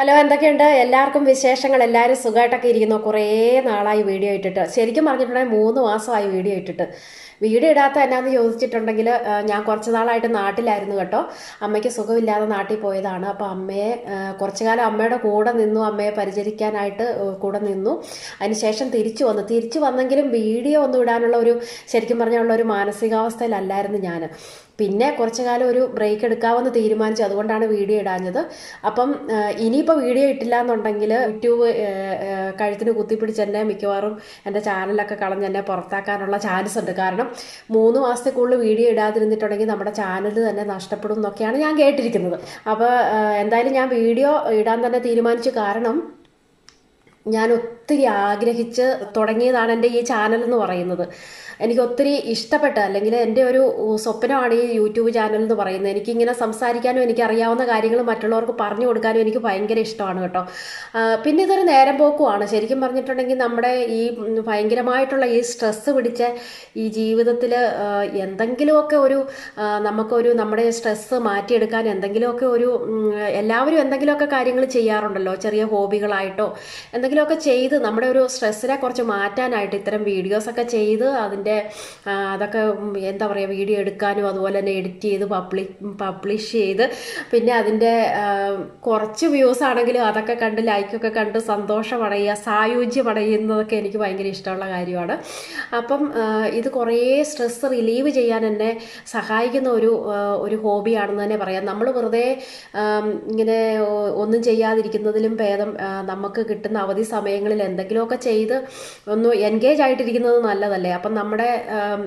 Hello എന്തൊക്കെയുണ്ട്? എല്ലാവർക്കും വിശേഷങ്ങൾ. എല്ലാവരും സുഖമായിട്ടൊക്കെ ഇരിക്കുന്നു. കുറേ നാളായി വീഡിയോ ഇട്ടിട്ട്. ശരിക്കും പറഞ്ഞിട്ടുണ്ടെങ്കിൽ മൂന്ന് മാസമായി വീഡിയോ ഇട്ടിട്ട്. വീഡിയോ ഇടാത്ത എന്നാന്ന് ചോദിച്ചിട്ടുണ്ടെങ്കിൽ ഞാൻ കുറച്ച് നാളായിട്ട് നാട്ടിലായിരുന്നു കേട്ടോ. അമ്മയ്ക്ക് സുഖമില്ലാതെ നാട്ടിൽ പോയതാണ്. അപ്പോൾ അമ്മയെ കുറച്ച് കാലം അമ്മയുടെ കൂടെ നിന്നു. അമ്മയെ പരിചരിക്കാനായിട്ട് കൂടെ നിന്നു. അതിനുശേഷം തിരിച്ചു വന്നു. തിരിച്ചു വന്നെങ്കിലും വീഡിയോ ഒന്നും ഇടാനുള്ള ഒരു ശരിക്കും പറഞ്ഞുള്ള ഒരു മാനസികാവസ്ഥയിലല്ലായിരുന്നു ഞാൻ. പിന്നെ കുറച്ച് കാലം ഒരു ബ്രേക്ക് എടുക്കാമെന്ന് തീരുമാനിച്ചു. അതുകൊണ്ടാണ് വീഡിയോ ഇടാഞ്ഞത്. അപ്പം ഇനിയിപ്പോൾ വീഡിയോ ഇട്ടില്ല എന്നുണ്ടെങ്കിൽ യൂട്യൂബ് കഴുത്തിന് കുത്തിപ്പിടിച്ച് എന്നെ മിക്കവാറും എന്റെ ചാനലൊക്കെ കളഞ്ഞ് എന്നെ പുറത്താക്കാനുള്ള ചാൻസ് ഉണ്ട്. കാരണം മൂന്ന് മാസത്തേക്കുള്ളിൽ വീഡിയോ ഇടാതിരുന്നിട്ടുണ്ടെങ്കിൽ നമ്മുടെ ചാനൽ തന്നെ നഷ്ടപ്പെടും എന്നൊക്കെയാണ് ഞാൻ കേട്ടിരിക്കുന്നത്. അപ്പോൾ എന്തായാലും ഞാൻ വീഡിയോ ഇടാൻ തന്നെ തീരുമാനിച്ചു. കാരണം ഞാൻ ഒത്തിരി ആഗ്രഹിച്ച് തുടങ്ങിയതാണ് എന്റെ ഈ ചാനൽ എന്ന് പറയുന്നത്. എനിക്ക് ഒത്തിരി ഇഷ്ടപ്പെട്ട അല്ലെങ്കിൽ എന്റെ ഒരു സ്വപ്നമാണ് ഈ യൂട്യൂബ് ചാനൽ എന്ന് പറയുന്നത്. എനിക്കിങ്ങനെ സംസാരിക്കാനും എനിക്ക് അറിയാവുന്ന കാര്യങ്ങൾ മറ്റുള്ളവർക്ക് പറഞ്ഞു കൊടുക്കാനും എനിക്ക് ഭയങ്കര ഇഷ്ടമാണ് കേട്ടോ. പിന്നെ ഇതൊരു നേരം പോക്കുമാണ് ശരിക്കും പറഞ്ഞിട്ടുണ്ടെങ്കിൽ നമ്മുടെ ഈ ഭയങ്കരമായിട്ടുള്ള ഈ സ്ട്രെസ്സ് പിടിച്ച ഈ ജീവിതത്തിൽ എന്തെങ്കിലുമൊക്കെ ഒരു നമുക്കൊരു നമ്മുടെ സ്ട്രെസ്സ് മാറ്റിയെടുക്കാൻ എന്തെങ്കിലുമൊക്കെ ഒരു എല്ലാവരും എന്തെങ്കിലുമൊക്കെ കാര്യങ്ങൾ ചെയ്യാറുണ്ടല്ലോ. ചെറിയ ഹോബികളായിട്ടോ എന്തെങ്കിലുമൊക്കെ ചെയ്ത് നമ്മുടെ ഒരു സ്ട്രെസ്സിനെ കുറച്ച് മാറ്റാനായിട്ട് ഇത്തരം വീഡിയോസൊക്കെ ചെയ്ത് അതിന്റെ അതൊക്കെ എന്താ പറയുക വീഡിയോ എടുക്കാനും അതുപോലെ തന്നെ എഡിറ്റ് ചെയ്ത് പബ്ലി പബ്ലിഷ് ചെയ്ത് പിന്നെ അതിന്റെ കുറച്ച് വ്യൂസ് ആണെങ്കിലും അതൊക്കെ കണ്ട് ലൈക്കൊക്കെ കണ്ട് സന്തോഷമടയുക സായുജ്യമടയുന്നതൊക്കെ എനിക്ക് ഭയങ്കര ഇഷ്ടമുള്ള കാര്യമാണ്. അപ്പം ഇത് കുറേ സ്ട്രെസ് റിലീവ് ചെയ്യാൻ എന്നെ സഹായിക്കുന്ന ഒരു ഒരു ഹോബിയാണെന്ന് തന്നെ പറയാം. നമ്മൾ വെറുതെ ഇങ്ങനെ ഒന്നും ചെയ്യാതിരിക്കുന്നതിലും ഭേദം നമുക്ക് കിട്ടുന്ന അവധി സമയങ്ങളിൽ എന്തെങ്കിലുമൊക്കെ ചെയ്ത് ഒന്ന് എൻഗേജ് ആയിട്ടിരിക്കുന്നത് നല്ലതല്ലേ? അപ്പം നമ്മുടെ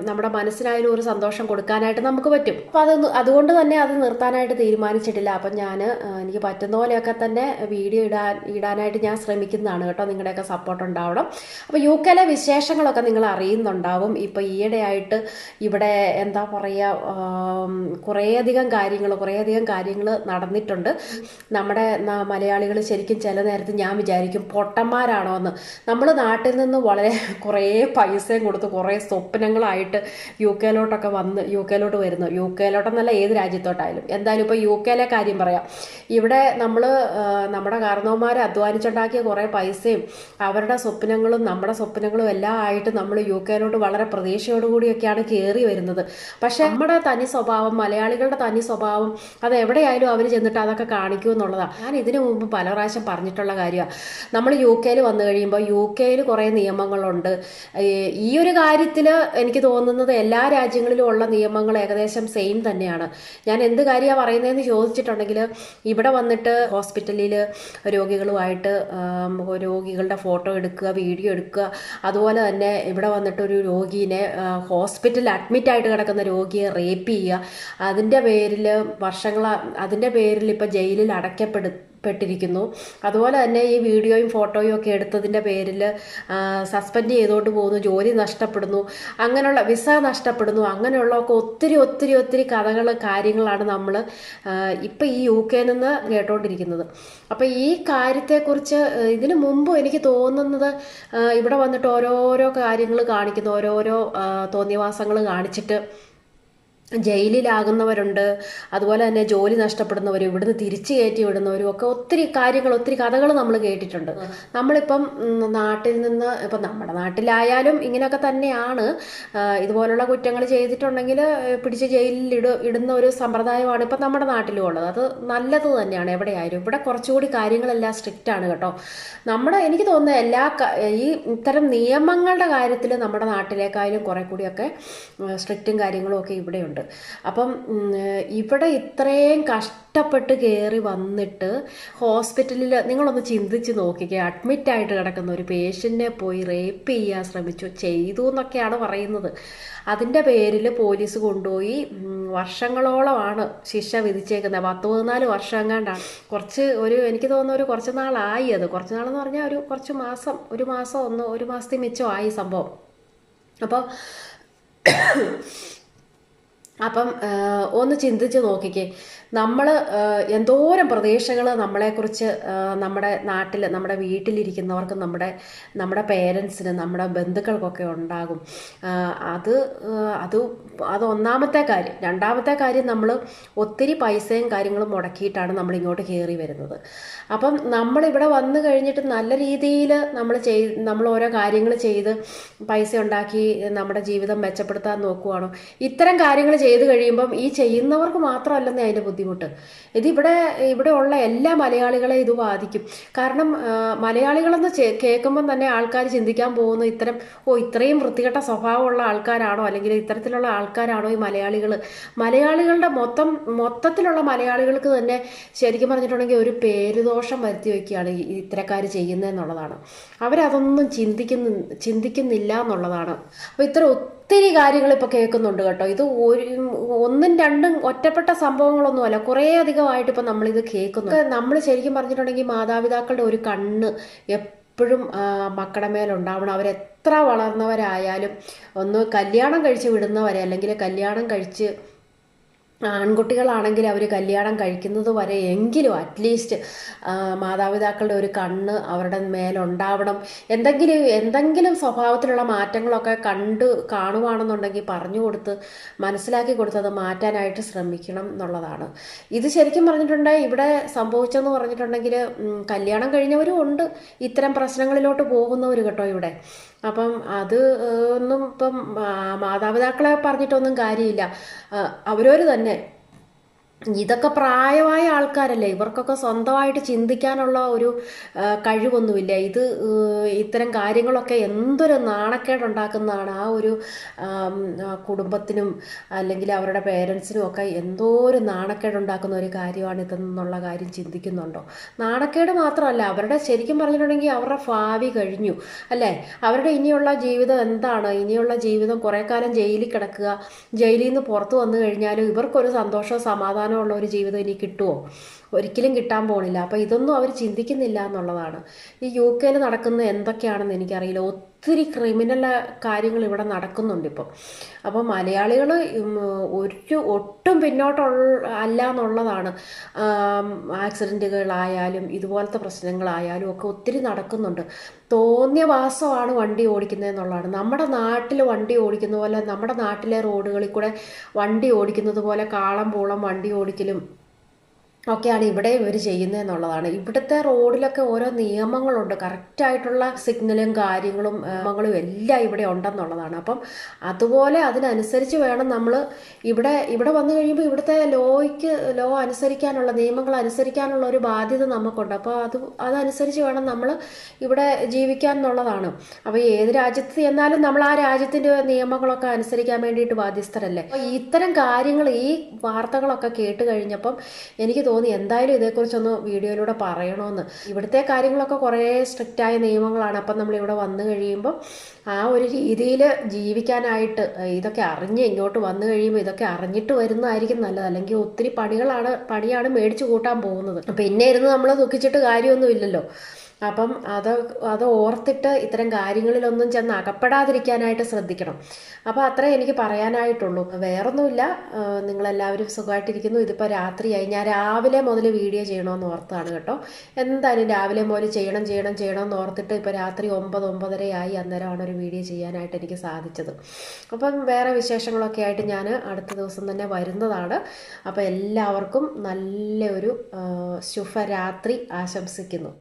നമ്മുടെ മനസ്സിനായാലും ഒരു സന്തോഷം കൊടുക്കാനായിട്ട് നമുക്ക് പറ്റും. അപ്പം അത് അതുകൊണ്ട് തന്നെ അത് നിർത്താനായിട്ട് തീരുമാനിച്ചിട്ടില്ല. അപ്പം ഞാൻ എനിക്ക് പറ്റുന്ന പോലെയൊക്കെ തന്നെ വീഡിയോ ഇടാൻ ഇടാനായിട്ട് ഞാൻ ശ്രമിക്കുന്നതാണ് കേട്ടോ. നിങ്ങളുടെയൊക്കെ സപ്പോർട്ട് ഉണ്ടാവണം. അപ്പോൾ യു കെയിലെ വിശേഷങ്ങളൊക്കെ നിങ്ങൾ അറിയുന്നുണ്ടാവും. ഇപ്പോൾ ഈയിടെയായിട്ട് ഇവിടെ എന്താ പറയുക കുറേയധികം കാര്യങ്ങൾ കുറേയധികം കാര്യങ്ങൾ നടന്നിട്ടുണ്ട്. നമ്മുടെ മലയാളികൾ ശരിക്കും ചില നേരത്ത് ഞാൻ വിചാരിക്കും പൊട്ടന്മാരാണോ എന്ന് നമ്മൾ നാട്ടിൽ നിന്ന് വളരെ കുറേ പൈസയും കൊടുത്ത് കുറേ സ്വപ്നങ്ങളായിട്ട് യു കെയിലോട്ടൊക്കെ വന്ന് യു കെയിലോട്ട് വരുന്നു. യു കെയിലോട്ടെന്നല്ല ഏത് രാജ്യത്തോട്ടായാലും. എന്തായാലും ഇപ്പോൾ യു കെയിലെ കാര്യം പറയാം. ഇവിടെ നമ്മൾ നമ്മുടെ കാരണവന്മാർ അധ്വാനിച്ചുണ്ടാക്കിയ കുറേ പൈസയും അവരുടെ സ്വപ്നങ്ങളും നമ്മുടെ സ്വപ്നങ്ങളും എല്ലാം ആയിട്ട് നമ്മൾ യു കെയിലോട്ട് വളരെ പ്രതീക്ഷയോടുകൂടിയൊക്കെയാണ് കയറി വരുന്നത്. പക്ഷേ നമ്മുടെ തനി സ്വഭാവം മലയാളികളുടെ തനി സ്വഭാവം അത് എവിടെയായാലും അവർ ചെന്നിട്ട് അതൊക്കെ കാണിക്കൂ എന്നുള്ളതാണ് ഞാൻ ഇതിനു മുമ്പ് പല പ്രാവശ്യം പറഞ്ഞിട്ടുള്ള കാര്യമാണ് നമ്മൾ യു കെയിൽ വന്നു കഴിയുമ്പോൾ യു കെയിൽ കുറേ നിയമങ്ങളുണ്ട്. ഈ- ഒരു കാര്യത്തിൽ എനിക്ക് തോന്നുന്നത് എല്ലാ രാജ്യങ്ങളിലും ഉള്ള നിയമങ്ങൾ ഏകദേശം സെയിം തന്നെയാണ്. ഞാൻ എന്ത് കാര്യമാണ് പറയുന്നതെന്ന് ചോദിച്ചിട്ടുണ്ടെങ്കിൽ ഇവിടെ വന്നിട്ട് ഹോസ്പിറ്റലിൽ രോഗികളുമായിട്ട് രോഗികളുടെ ഫോട്ടോ എടുക്കുക വീഡിയോ എടുക്കുക. അതുപോലെ തന്നെ ഇവിടെ വന്നിട്ട് ഒരു രോഗീനെ ഹോസ്പിറ്റലിൽ അഡ്മിറ്റായിട്ട് കിടക്കുന്ന രോഗിയെ റേപ്പ് ചെയ്യുക. അതിന്റെ പേരിൽ വർഷങ്ങൾ അതിന്റെ പേരിൽ ഇപ്പോൾ ജയിലിൽ അടയ്ക്കപ്പെടു പെട്ടിരിക്കുന്നു. അതുപോലെ തന്നെ ഈ വീഡിയോയും ഫോട്ടോയും ഒക്കെ എടുത്തതിന്റെ പേരിൽ സസ്പെൻഡ് ചെയ്തുകൊണ്ട് പോകുന്നു ജോലി നഷ്ടപ്പെടുന്നു അങ്ങനെയുള്ള വിസ നഷ്ടപ്പെടുന്നു അങ്ങനെയുള്ളതൊക്കെ ഒത്തിരി ഒത്തിരി ഒത്തിരി കഥകൾ കാര്യങ്ങളാണ് നമ്മൾ ഇപ്പം ഈ യു കെയിൽ നിന്ന് കേട്ടോണ്ടിരിക്കുന്നത്. അപ്പോൾ ഈ കാര്യത്തെക്കുറിച്ച് ഇതിനു മുമ്പ് എനിക്ക് തോന്നുന്നത് ഇവിടെ വന്നിട്ട് ഓരോരോ കാര്യങ്ങൾ കാണിക്കുന്നു ഓരോരോ തോന്നിയവാസങ്ങൾ കാണിച്ചിട്ട് ജയിലിലാകുന്നവരുണ്ട്. അതുപോലെ തന്നെ ജോലി നഷ്ടപ്പെടുന്നവരും ഇവിടുന്ന് തിരിച്ചു കയറ്റി വിടുന്നവരും ഒക്കെ ഒത്തിരി കാര്യങ്ങൾ ഒത്തിരി കഥകൾ നമ്മൾ കേട്ടിട്ടുണ്ട്. നമ്മളിപ്പം നാട്ടിൽ നിന്ന് ഇപ്പം നമ്മുടെ നാട്ടിലായാലും ഇങ്ങനെയൊക്കെ തന്നെയാണ്. ഇതുപോലുള്ള കുറ്റങ്ങൾ ചെയ്തിട്ടുണ്ടെങ്കിൽ പിടിച്ച് ജയിലിൽ ഇട ഇടുന്ന ഒരു സമ്പ്രദായമാണ് ഇപ്പം നമ്മുടെ നാട്ടിലും ഉള്ളത് അത് നല്ലത് തന്നെയാണ് എവിടെയായാലും. ഇവിടെ കുറച്ചുകൂടി കാര്യങ്ങളെല്ലാം സ്ട്രിക്റ്റ് ആണ് കേട്ടോ. നമ്മുടെ എനിക്ക് തോന്നുന്നത് എല്ലാ ഈ ഇത്തരം നിയമങ്ങളുടെ കാര്യത്തിൽ നമ്മുടെ നാട്ടിലേക്കായാലും കുറെ കൂടിയൊക്കെ സ്ട്രിക്റ്റും കാര്യങ്ങളും ഒക്കെ ഇവിടെയുണ്ട്. അപ്പം ഇവിടെ ഇത്രയും കഷ്ടപ്പെട്ട് കയറി വന്നിട്ട് ഹോസ്പിറ്റലിൽ നിങ്ങളൊന്ന് ചിന്തിച്ച് നോക്കിക്കുക അഡ്മിറ്റ് ആയിട്ട് കിടക്കുന്ന ഒരു പേഷ്യന്റിനെ പോയി റേപ്പ് ചെയ്യാൻ ശ്രമിച്ചു ചെയ്തു എന്നൊക്കെയാണ് പറയുന്നത്. അതിന്റെ പേരിൽ പോലീസ് കൊണ്ടുപോയി വർഷങ്ങളോളമാണ് ശിക്ഷ വിധിച്ചേക്കുന്നത്. പത്ത് പതിനാല് വർഷം എങ്ങാണ്ടാണ് കുറച്ച് ഒരു എനിക്ക് തോന്നുന്ന ഒരു കുറച്ച് നാളായി അത്. കുറച്ച് നാളെന്ന് പറഞ്ഞാൽ ഒരു കുറച്ച് മാസം ഒരു മാസം ഒന്ന് ഒരു മാസത്തിൽ ആയി സംഭവം. അപ്പോൾ അപ്പം ഒന്ന് ചിന്തിച്ച് നോക്കിക്കേ. നമ്മൾ എന്തോരം പ്രതീക്ഷകൾ നമ്മളെക്കുറിച്ച് നമ്മുടെ നാട്ടിൽ നമ്മുടെ വീട്ടിലിരിക്കുന്നവർക്ക് നമ്മുടെ നമ്മുടെ പേരൻസിന് നമ്മുടെ ബന്ധുക്കൾക്കൊക്കെ ഉണ്ടാകും. അത് അത് അത് ഒന്നാമത്തെ കാര്യം. രണ്ടാമത്തെ കാര്യം നമ്മൾ ഒത്തിരി പൈസയും കാര്യങ്ങളും മുടക്കിയിട്ടാണ് നമ്മൾ ഇങ്ങോട്ട് കയറി വരുന്നത്. അപ്പം നമ്മളിവിടെ വന്നു കഴിഞ്ഞിട്ട് നല്ല രീതിയിൽ നമ്മൾ ചെയ് നമ്മൾ ഓരോ കാര്യങ്ങൾ ചെയ്ത് പൈസ ഉണ്ടാക്കി നമ്മുടെ ജീവിതം മെച്ചപ്പെടുത്താൻ നോക്കുവാണോ? ഇത്തരം കാര്യങ്ങൾ ചെയ്ത് കഴിയുമ്പം ഈ ചെയ്യുന്നവർക്ക് മാത്രമല്ലെന്നേ അതിന്റെ ബുദ്ധിമുട്ട്. ഇതിവിടെ ഇവിടെ ഉള്ള എല്ലാ മലയാളികളെ ഇത് ബാധിക്കും. കാരണം മലയാളികളെന്ന് കേൾക്കുമ്പം തന്നെ ആൾക്കാർ ചിന്തിക്കാൻ പോകുന്നു ഇത്തരം ഓ ഇത്രയും വൃത്തികെട്ട സ്വഭാവമുള്ള ആൾക്കാരാണോ? അല്ലെങ്കിൽ ഇത്തരത്തിലുള്ള ആൾക്കാരാണോ ഈ മലയാളികൾ മലയാളികളുടെ മൊത്തം മൊത്തത്തിലുള്ള മലയാളികൾക്ക് തന്നെ ശരിക്കും പറഞ്ഞിട്ടുണ്ടെങ്കിൽ ഒരു പേരുദോഷം വരുത്തി വയ്ക്കുകയാണ് ഇത്തരക്കാർ ചെയ്യുന്നതെന്നുള്ളതാണ്. അവരതൊന്നും ചിന്തിക്കുന്ന ചിന്തിക്കുന്നില്ല എന്നുള്ളതാണ്. അപ്പോൾ ഇത്ര ഒത്തിരി കാര്യങ്ങൾ ഇപ്പോൾ കേൾക്കുന്നുണ്ട് കേട്ടോ. ഇത് ഒരു ഒന്നും രണ്ടും ഒറ്റപ്പെട്ട സംഭവങ്ങളൊന്നും സംഭവങ്ങളൊന്നുമല്ല കുറേ അധികമായിട്ട് ഇപ്പൊ നമ്മളിത് കേൾക്കുന്നു നമ്മൾ ശരിക്കും പറഞ്ഞിട്ടുണ്ടെങ്കിൽ മാതാപിതാക്കളുടെ ഒരു കണ്ണ് എപ്പോഴും മക്കളുടെ മേലുണ്ടാവണം അവരെത്ര വളർന്നവരായാലും ഒന്ന് കല്യാണം കഴിച്ച് വിടുന്നവരെ അല്ലെങ്കിൽ കല്യാണം കഴിച്ച് ആൺകുട്ടികളാണെങ്കിൽ അവർ കല്യാണം കഴിക്കുന്നത് വരെ എങ്കിലും അറ്റ്ലീസ്റ്റ് മാതാപിതാക്കളുടെ ഒരു കണ്ണ് അവരുടെ മേലുണ്ടാവണം. എന്തെങ്കിലും എന്തെങ്കിലും സ്വഭാവത്തിലുള്ള മാറ്റങ്ങളൊക്കെ കണ്ട് കാണുവാണെന്നുണ്ടെങ്കിൽ പറഞ്ഞു കൊടുത്ത് മനസ്സിലാക്കി കൊടുത്തത് മാറ്റാനായിട്ട് ശ്രമിക്കണം എന്നുള്ളതാണ്. ഇത് ശരിക്കും പറഞ്ഞിട്ടുണ്ടെങ്കിൽ ഇവിടെ സംഭവിച്ചെന്ന് പറഞ്ഞിട്ടുണ്ടെങ്കിൽ കല്യാണം കഴിഞ്ഞവരും ഉണ്ട്. ഇത്തരം പ്രശ്നങ്ങളിലോട്ട് പോകുന്നവർ കേട്ടോ ഇവിടെ. അപ്പം അത് ഒന്നും ഇപ്പം മാതാപിതാക്കളെ പറഞ്ഞിട്ടൊന്നും കാര്യമില്ല. അവരവർ തന്നെ ഇതൊക്കെ പ്രായമായ ആൾക്കാരല്ലേ? ഇവർക്കൊക്കെ സ്വന്തമായിട്ട് ചിന്തിക്കാനുള്ള ഒരു കഴിവൊന്നുമില്ല. ഇത് ഇത്തരം കാര്യങ്ങളൊക്കെ എന്തൊരു നാണക്കേടുണ്ടാക്കുന്നതാണ് ആ ഒരു കുടുംബത്തിനും അല്ലെങ്കിൽ അവരുടെ പേരൻസിനും ഒക്കെ എന്തോ ഒരു നാണക്കേടുണ്ടാക്കുന്ന ഒരു കാര്യമാണ് ഇതെന്നുള്ള കാര്യം ചിന്തിക്കുന്നുണ്ടോ? നാണക്കേട് മാത്രമല്ല അവരുടെ ശരിക്കും പറഞ്ഞിട്ടുണ്ടെങ്കിൽ അവരുടെ ഭാവി കഴിഞ്ഞു അല്ലേ? അവരുടെ ഇനിയുള്ള ജീവിതം എന്താണ്? ഇനിയുള്ള ജീവിതം കുറേ കാലം ജയിലിൽ കിടക്കുക ജയിലിൽ നിന്ന് പുറത്തു വന്നു കഴിഞ്ഞാലും ഇവർക്കൊരു സന്തോഷവും സമാധാനവും ഉള്ള ഒരു ജീവിതം ഇനി കിട്ടുമോ ഒരിക്കലും കിട്ടാൻ പോണില്ല. അപ്പോൾ ഇതൊന്നും അവർ ചിന്തിക്കുന്നില്ല എന്നുള്ളതാണ്. ഈ യു കെയിൽ നടക്കുന്ന എന്തൊക്കെയാണെന്ന് എനിക്കറിയില്ല. ഒത്തിരി ക്രിമിനൽ കാര്യങ്ങൾ ഇവിടെ നടക്കുന്നുണ്ട് ഇപ്പം. അപ്പോൾ മലയാളികൾ ഒരു ഒട്ടും പിന്നോട്ടുള്ള അല്ല എന്നുള്ളതാണ്. ആക്സിഡന്റുകളായാലും ഇതുപോലത്തെ പ്രശ്നങ്ങളായാലും ഒക്കെ ഒത്തിരി നടക്കുന്നുണ്ട്. തോന്നിയ വാസമാണ് വണ്ടി ഓടിക്കുന്നതെന്നുള്ളതാണ് നമ്മുടെ നാട്ടിൽ വണ്ടി ഓടിക്കുന്ന പോലെ നമ്മുടെ നാട്ടിലെ റോഡുകളിൽ കൂടെ വണ്ടി ഓടിക്കുന്നത് പോലെ കാളം പൂളം വണ്ടി ഓടിക്കലും ഒക്കെയാണ് ഇവിടെ ഇവർ ചെയ്യുന്നത് എന്നുള്ളതാണ് ഇവിടുത്തെ റോഡിലൊക്കെ ഓരോ നിയമങ്ങളുണ്ട്. കറക്റ്റായിട്ടുള്ള സിഗ്നലും കാര്യങ്ങളും നിയമങ്ങളും എല്ലാം ഇവിടെ ഉണ്ടെന്നുള്ളതാണ്. അപ്പം അതുപോലെ അതിനനുസരിച്ച് വേണം നമ്മൾ ഇവിടെ ഇവിടെ വന്നു കഴിയുമ്പോൾ ഇവിടുത്തെ ലോയ്ക്ക് ലോ അനുസരിക്കാനുള്ള നിയമങ്ങൾ അനുസരിക്കാനുള്ള ഒരു ബാധ്യത നമുക്കുണ്ട്. അപ്പോൾ അത് അതനുസരിച്ച് വേണം നമ്മൾ ഇവിടെ ജീവിക്കാൻ എന്നുള്ളതാണ്. അപ്പോൾ ഏത് രാജ്യത്ത് ചെന്നാലും നമ്മൾ ആ രാജ്യത്തിന്റെ നിയമങ്ങളൊക്കെ അനുസരിക്കാൻ വേണ്ടിയിട്ട് ബാധ്യസ്ഥരല്ലേ? അപ്പോൾ ഇത്തരം കാര്യങ്ങൾ ഈ വാർത്തകളൊക്കെ കേട്ട് കഴിഞ്ഞപ്പം എനിക്ക് തോന്നി. എന്തായാലും ഇതേക്കുറിച്ചൊന്ന് വീഡിയോയിലൂടെ പറയണമെന്ന് ഇവിടുത്തെ കാര്യങ്ങളൊക്കെ കുറേ സ്ട്രിക്റ്റായ നിയമങ്ങളാണ്. അപ്പം നമ്മളിവിടെ വന്നു കഴിയുമ്പം ആ ഒരു രീതിയിൽ ജീവിക്കാനായിട്ട് ഇതൊക്കെ അറിഞ്ഞ് ഇങ്ങോട്ട് വന്നു കഴിയുമ്പോൾ ഇതൊക്കെ അറിഞ്ഞിട്ട് വരുന്നതായിരിക്കും നല്ലത്. അല്ലെങ്കിൽ ഒത്തിരി പണികളാണ് പണിയാണ് മേടിച്ചു കൂട്ടാൻ പോകുന്നത്. പിന്നെ ഇരുന്ന് നമ്മൾ ദുഃഖിച്ചിട്ട് കാര്യമൊന്നുമില്ലല്ലോ. അപ്പം അത് അത് ഓർത്തിട്ട് ഇത്തരം കാര്യങ്ങളിലൊന്നും ചെന്ന് അകപ്പെടാതിരിക്കാനായിട്ട് ശ്രദ്ധിക്കണം. അപ്പോൾ അത്രേ എനിക്ക് പറയാനായിട്ടുള്ളൂ. വേറൊന്നുമില്ല. നിങ്ങളെല്ലാവരും സുഖമായിട്ടിരിക്കുന്നു. ഇതിപ്പോൾ രാത്രിയായി. ഞാൻ രാവിലെ മുതൽ വീഡിയോ ചെയ്യണമെന്ന് ഓർത്താണ് കേട്ടോ. എന്തായാലും രാവിലെ മുതൽ ചെയ്യണം ചെയ്യണം ചെയ്യണം എന്ന് ഓർത്തിട്ട് ഇപ്പോൾ രാത്രി ഒമ്പത് ഒമ്പതരയായി അന്നേരമാണ് ഒരു വീഡിയോ ചെയ്യാനായിട്ട് എനിക്ക് സാധിച്ചത്. അപ്പം വേറെ വിശേഷങ്ങളൊക്കെ ആയിട്ട് ഞാൻ അടുത്ത ദിവസം തന്നെ വരുന്നതാണ്. അപ്പോൾ എല്ലാവർക്കും നല്ലൊരു ശുഭരാത്രി ആശംസിക്കുന്നു.